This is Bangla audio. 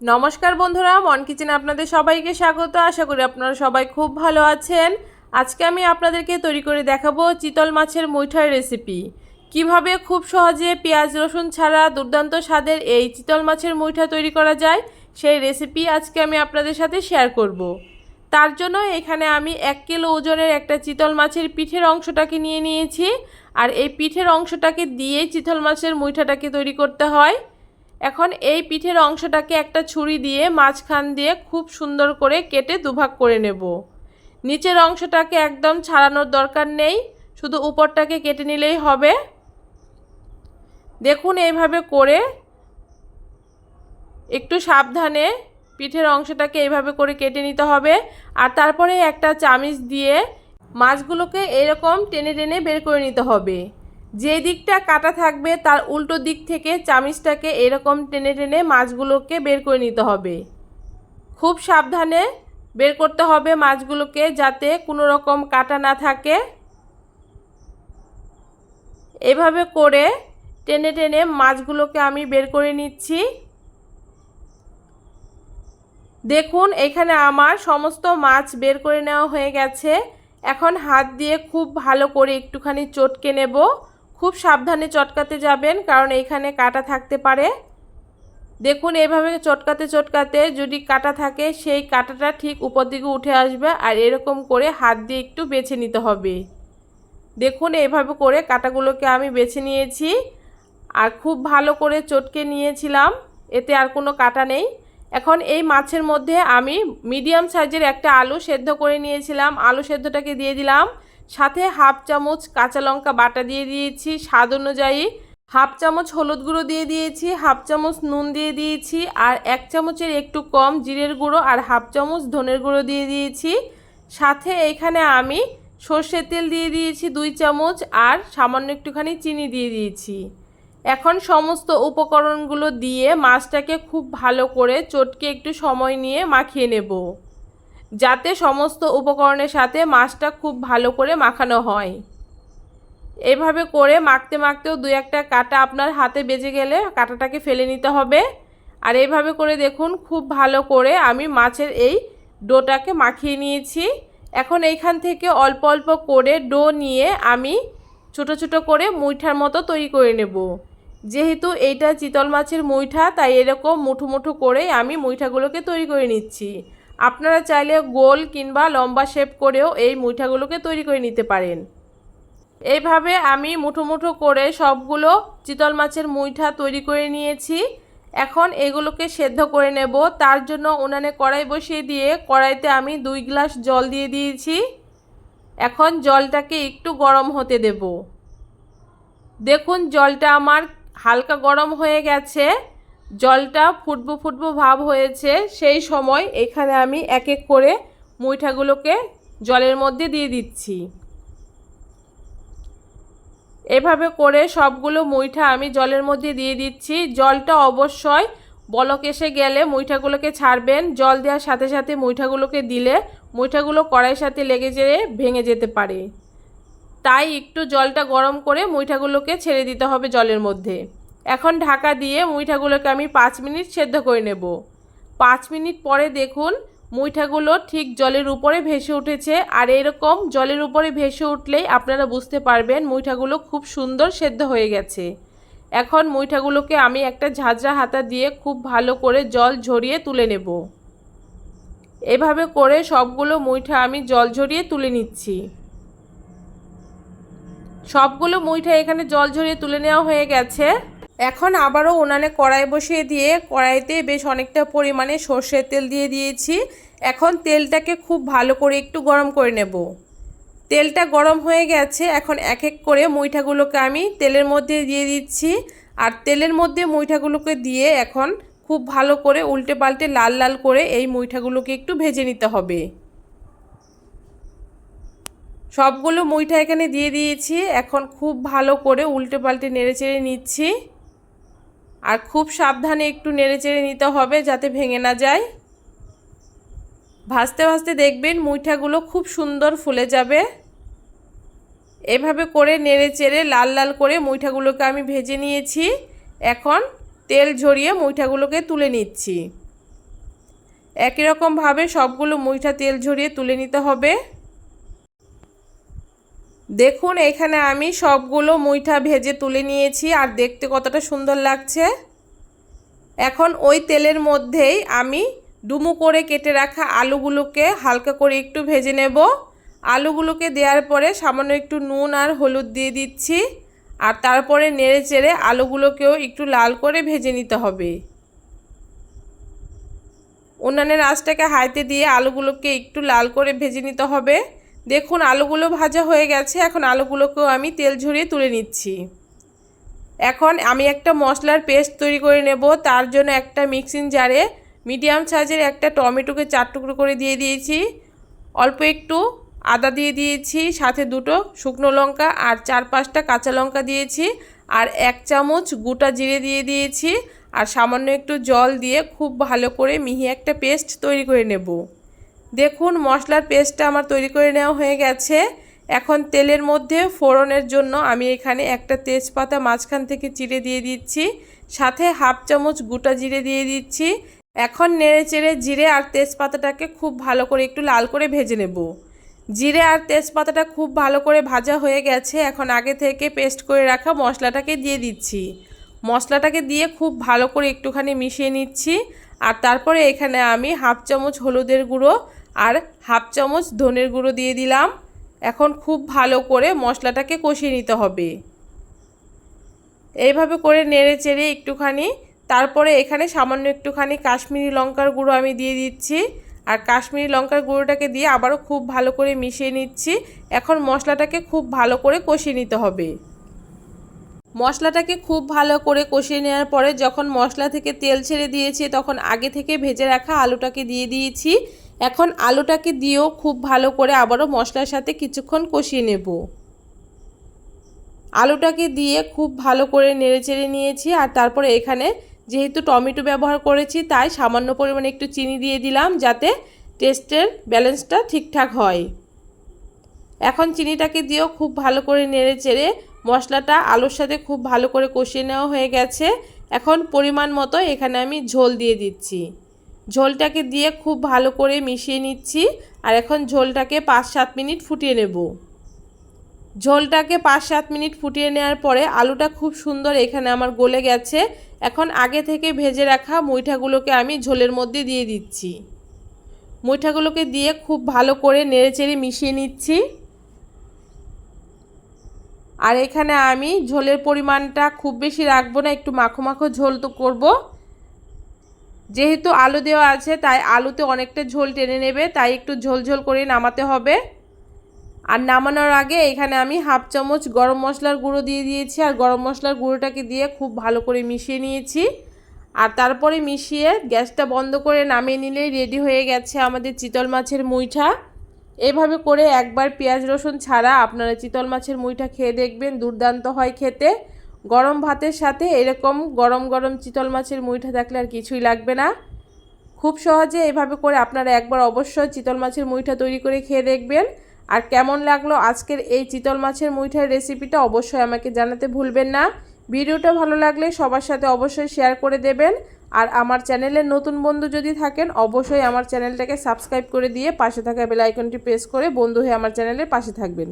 নমস্কার বন্ধুরা, মন কিচেনে আপনাদের সবাইকে স্বাগত। আশা করি আপনারা সবাই খুব ভালো আছেন। আজকে আমি আপনাদেরকে তৈরি করে দেখাবো চিতল মাছের মুইঠার রেসিপি। কীভাবে খুব সহজে পেঁয়াজ, রসুন ছাড়া দুর্দান্ত স্বাদের এই চিতল মাছের মুইঠা তৈরি করা যায়, সেই রেসিপি আজকে আমি আপনাদের সাথে শেয়ার করব। তার জন্য এখানে আমি এক কিলো ওজনের একটা চিতল মাছের পিঠের অংশটাকে নিয়ে নিয়েছি। আর এই পিঠের অংশটাকে দিয়েই চিতল মাছের মুইঠাটাকে তৈরি করতে হয়। এখন এই পিঠের অংশটাকে একটা ছুরি দিয়ে মাঝখান দিয়ে খুব সুন্দর করে কেটে দুভাগ করে নেব। নিচের অংশটাকে একদম ছাড়ানোর দরকার নেই, শুধু উপরটাকে কেটে নিলেই হবে। দেখুন এইভাবে করে একটু সাবধানে পিঠের অংশটাকে এইভাবে করে কেটে নিতে হবে আর তারপরে একটা চামিচ দিয়ে মাছগুলোকে এরকম টেনে টেনে বের করে নিতে হবে। যে দিকটা কাটা থাকবে, তার উল্টো দিক থেকে চামিচটাকে এরকম টেনে টেনে মাছগুলোকে বের করে নিতে হবে। খুব সাবধানে বের করতে হবে মাছগুলোকে যাতে কোনো রকম কাটা না থাকে। এভাবে করে টেনে টেনে মাছগুলোকে আমি বের করে নিচ্ছি। দেখুন, এখানে আমার সমস্ত মাছ বের করে নেওয়া হয়ে গেছে। এখন হাত দিয়ে খুব ভালো করে একটুখানি চটকে নেব। খুব সাবধানে চটকাতে যাবেন, কারণ এইখানে কাটা থাকতে পারে। দেখুন এইভাবে চটকাতে চটকাতে যদি কাটা থাকে, সেই কাটাটা ঠিক উপর দিকে উঠে আসবে আর এরকম করে হাত দিয়ে একটু বেছে নিতে হবে। দেখুন এইভাবে করে কাটাগুলোকে আমি বেছে নিয়েছি আর খুব ভালো করে চটকে নিয়েছিলাম, এতে আর কোনো কাটা নেই। এখন এই মাছের মধ্যে আমি মিডিয়াম সাইজের একটা আলু সেদ্ধ করে নিয়েছিলাম। আলু সেদ্ধটাকে দিয়ে দিলাম। সাথে হাফ চামচ কাঁচা লঙ্কা বাটা দিয়ে দিয়েছি, স্বাদ অনুযায়ী। হাফ চামচ হলুদ গুঁড়ো দিয়ে দিয়েছি, হাফ চামচ নুন দিয়ে দিয়েছি, আর এক চামচের একটু কম জিরের গুঁড়ো আর হাফ চামচ ধনের গুঁড়ো দিয়ে দিয়েছি। সাথে এখানে আমি সর্ষের তেল দিয়ে দিয়েছি দুই চামচ আর সামান্য একটুখানি চিনি দিয়ে দিয়েছি। এখন সমস্ত উপকরণগুলো দিয়ে মাছটাকে খুব ভালো করে চটকে একটু সময় নিয়ে মাখিয়ে নেব। যাতে সমস্ত উপকরণের সাথে মাছটা খুব ভালো করে মাখানো হয়। এভাবে করে মাখতে মাখতেও দু একটা কাটা আপনার হাতে বেজে গেলে কাটাটাকে ফেলে নিতে হবে। আর এইভাবে করে দেখুন, খুব ভালো করে আমি মাছের এই ডোটাকে মাখিয়ে নিয়েছি। এখন এইখান থেকে অল্প অল্প করে ডো নিয়ে আমি ছোট ছোট করে মুইঠার মতো তৈরি করে নেব। যেহেতু এইটা চিতল মাছের মুইঠা, তাই এরকম মুঠো মুঠো করে আমি মুইঠাগুলোকে তৈরি করে নিচ্ছি। আপনারা চাইলে গোল কিংবা লম্বা শেপ করেও এই মুইঠাগুলোকে তৈরি করে নিতে পারেন। এইভাবে আমি মুঠো মুঠো করে সবগুলো চিতল মাছের মুইঠা তৈরি করে নিয়েছি। এখন এগুলোকে সেদ্ধ করে নেব। তার জন্য উনানে কড়াই বসিয়ে দিয়ে কড়াইতে আমি দুই গ্লাস জল দিয়ে দিয়েছি। এখন জলটাকে একটু গরম হতে দেব। দেখুন, জলটা আমার হালকা গরম হয়ে গেছে। জলটা ফুটবো ফুটবো ভাব হয়েছে, সেই সময় এখানে আমি এক এক করে মুইঠাগুলোকে জলের মধ্যে দিয়ে দিচ্ছি। এভাবে করে সবগুলো মুইঠা আমি জলের মধ্যে দিয়ে দিচ্ছি। জলটা অবশ্যই বলক এসে গেলে মুইঠাগুলোকে ছাড়বেন, জল দেওয়ার সাথে সাথে মুইঠাগুলোকে দিলে মুইঠাগুলো কড়াইয়ের সাথে লেগে যেয়ে ভেঙে যেতে পারে। তাই একটু জলটা গরম করে মুইঠাগুলোকে ছেড়ে দিতে হবে জলের মধ্যে। এখন ঢাকা দিয়ে মুইঠাগুলোকে আমি পাঁচ মিনিট সেদ্ধ করে নেব। পাঁচ মিনিট পরে দেখুন, মুইঠাগুলো ঠিক জলের উপরে ভেসে উঠেছে। আর এরকম জলের উপরে ভেসে উঠলেই আপনারা বুঝতে পারবেন মুইঠাগুলো খুব সুন্দর সেদ্ধ হয়ে গেছে। এখন মুইঠাগুলোকে আমি একটা ঝাঁঝরা হাতা দিয়ে খুব ভালো করে জল ঝরিয়ে তুলে নেব। এভাবে করে সবগুলো মুইঠা আমি জল ঝরিয়ে তুলে নিচ্ছি। সবগুলো মুইঠা এখানে জল ঝরিয়ে তুলে নেওয়া হয়ে গেছে। এখন আবারও উনানে কড়াই বসিয়ে দিয়ে কড়াইতে বেশ অনেকটা পরিমাণে সর্ষের তেল দিয়ে দিয়েছি। এখন তেলটাকে খুব ভালো করে একটু গরম করে নেব। তেলটা গরম হয়ে গেছে, এখন এক এক করে মুইঠাগুলোকে আমি তেলের মধ্যে দিয়ে দিচ্ছি। আর তেলের মধ্যে মুইঠাগুলোকে দিয়ে এখন খুব ভালো করে উল্টে পাল্টে লাল লাল করে এই মুইঠাগুলোকে একটু ভেজে নিতে হবে। সবগুলো মুইঠা এখানে দিয়ে দিয়েছি, এখন খুব ভালো করে উল্টে পাল্টে নেড়ে চেড়ে নিচ্ছি। আর খুব সাবধানে একটু নেড়ে চেড়ে নিতে হবে যাতে ভেঙে না যায়। ভাজতে ভাজতে দেখবেন মুইঠাগুলো খুব সুন্দর ফুলে যাবে। এভাবে করে নেড়ে চেড়ে লাল লাল করে মুইঠাগুলোকে আমি ভেজে নিয়েছি। এখন তেল ঝরিয়ে মুইঠাগুলোকে তুলে নিচ্ছি। একই রকমভাবে সবগুলো মুইঠা তেল ঝরিয়ে তুলে নিতে হবে। দেখুন, এখানে আমি সবগুলো মুইঠা ভেজে তুলে নিয়েছি আর দেখতে কতটা সুন্দর লাগছে। এখন ওই তেলের মধ্যেই আমি ডুমু করে কেটে রাখা আলুগুলোকে হালকা করে একটু ভেজে নেব। আলুগুলোকে দেওয়ার পরে সামান্য একটু নুন আর হলুদ দিয়ে দিচ্ছি আর তারপরে নেড়ে চেড়ে আলুগুলোকেও একটু লাল করে ভেজে নিতে হবে। উনানের আঁচটাকে হাইতে দিয়ে আলুগুলোকে একটু লাল করে ভেজে নিতে হবে। দেখুন, আলুগুলো ভাজা হয়ে গেছে। এখন আলুগুলোকেও আমি তেল ঝরিয়ে তুলে নিচ্ছি। এখন আমি একটা মশলার পেস্ট তৈরি করে নেব। তার জন্য একটা মিক্সিং জারে মিডিয়াম সাইজের একটা টমেটোকে চার টুকরো করে দিয়ে দিয়েছি। অল্প একটু আদা দিয়ে দিয়েছি, সাথে দুটো শুকনো লঙ্কা আর চার পাঁচটা কাঁচা লঙ্কা দিয়েছি আর এক চামচ গোটা জিরে দিয়ে দিয়েছি। আর সামান্য একটু জল দিয়ে খুব ভালো করে মিহি একটা পেস্ট তৈরি করে নেব। দেখুন, মশলার পেস্টটা আমার তৈরি করে নেওয়া হয়ে গেছে। এখন তেলের মধ্যে ফোড়নের জন্য আমি এখানে একটা তেজপাতা মাঝখান থেকে চিড়ে দিয়ে দিচ্ছি, সাথে হাফ চামচ গোটা জিরে দিয়ে দিচ্ছি। এখন নেড়ে চেড়ে জিরে আর তেজপাতাটাকে খুব ভালো করে একটু লাল করে ভেজে নেব। জিরে আর তেজপাতাটা খুব ভালো করে ভাজা হয়ে গেছে, এখন আগে থেকে পেস্ট করে রাখা মশলাটাকে দিয়ে দিচ্ছি। মশলাটাকে দিয়ে খুব ভালো করে একটুখানি মিশিয়ে নিচ্ছি, আর তারপরে এখানে আমি হাফ চামচ হলুদের গুঁড়ো আর হাফ চামচ ধনের গুঁড়ো দিয়ে দিলাম। এখন খুব ভালো করে মশলাটাকে কষিয়ে নিতে হবে। এইভাবে করে নেড়ে চেড়ে একটুখানি, তারপরে এখানে সামান্য একটুখানি কাশ্মীরি লঙ্কার গুঁড়ো আমি দিয়ে দিচ্ছি। আর কাশ্মীরি লঙ্কার গুঁড়োটাকে দিয়ে আবারও খুব ভালো করে মিশিয়ে নিচ্ছি। এখন মশলাটাকে খুব ভালো করে কষিয়ে নিতে হবে। মশলাটাকে খুব ভালো করে কষিয়ে নেওয়ার পরে যখন মশলা থেকে তেল ছেড়ে দিয়েছি, তখন আগে থেকে ভেজে রাখা আলুটাকে দিয়ে দিয়েছি। এখন আলুটাকে দিয়েও খুব ভালো করে আবারও মশলার সাথে কিছুক্ষণ কষিয়ে নেব। আলুটাকে দিয়ে খুব ভালো করে নেড়ে চেড়ে নিয়েছি আর তারপরে এখানে যেহেতু টমেটো ব্যবহার করেছি তাই সামান্য পরিমাণে একটু চিনি দিয়ে দিলাম যাতে টেস্টের ব্যালেন্সটা ঠিকঠাক হয়। এখন চিনিটাকে দিয়েও খুব ভালো করে নেড়ে চেড়ে মশলাটা আলুর সাথে খুব ভালো করে কষিয়ে নেওয়া হয়ে গেছে। এখন পরিমাণ মতো এখানে আমি ঝোল দিয়ে দিচ্ছি। ঝোলটাকে দিয়ে খুব ভালো করে মিশিয়ে নিচ্ছি আর এখন ঝোলটাকে পাঁচ সাত মিনিট ফুটিয়ে নেব। ঝোলটাকে পাঁচ সাত মিনিট ফুটিয়ে নেওয়ার পরে আলুটা খুব সুন্দর এখানে আমার গলে গেছে। এখন আগে থেকে ভেজে রাখা মুইঠাগুলোকে আমি ঝোলের মধ্যে দিয়ে দিচ্ছি। মুইঠাগুলোকে দিয়ে খুব ভালো করে নেড়েচেড়ে মিশিয়ে নিচ্ছি। আর এখানে আমি ঝোলের পরিমাণটা খুব বেশি রাখব না, একটু মাখো মাখো ঝোল তো করব। যেহেতু আলু দেওয়া আছে, তাই আলুতে অনেকটা ঝোল টেনে নেবে, তাই একটু ঝোল ঝোল করে নামাতে হবে। আর নামানোর আগে এখানে আমি হাফ চামচ গরম মশলার গুঁড়ো দিয়ে দিয়েছি, আর গরম মশলার গুঁড়োটাকে দিয়ে খুব ভালো করে মিশিয়ে নিয়েছি। আর তারপরে মিশিয়ে গ্যাসটা বন্ধ করে নামিয়ে নিলেই রেডি হয়ে গেছে আমাদের চিতল মাছের মুইঠা। এভাবে করে একবার পেঁয়াজ রসুন ছাড়া আপনারা চিতল মাছের মুইঠা খেয়ে দেখবেন, দুর্দান্ত হয় খেতে। গরম ভাতের সাথে এরকম গরম গরম চিতল মাছের মুইঠা থাকলে আর কিছুই লাগবে না। খুব সহজে এভাবে করে আপনারা একবার অবশ্যই চিতল মাছের মুইঠা তৈরি করে খেয়ে দেখবেন। আর কেমন লাগল আজকের এই চিতল মাছের মুইঠার রেসিপিটা অবশ্যই আমাকে জানাতে ভুলবেন না। ভিডিওটা ভালো লাগলে সবার সাথে অবশ্যই শেয়ার করে দেবেন। আর আমার চ্যানেলের নতুন বন্ধু যদি থাকেন, অবশ্যই আমার চ্যানেলটাকে সাবস্ক্রাইব করে দিয়ে পাশে থাকা বেল আইকনটি প্রেস করে বন্ধু হয়ে আমার চ্যানেলের পাশে থাকবেন।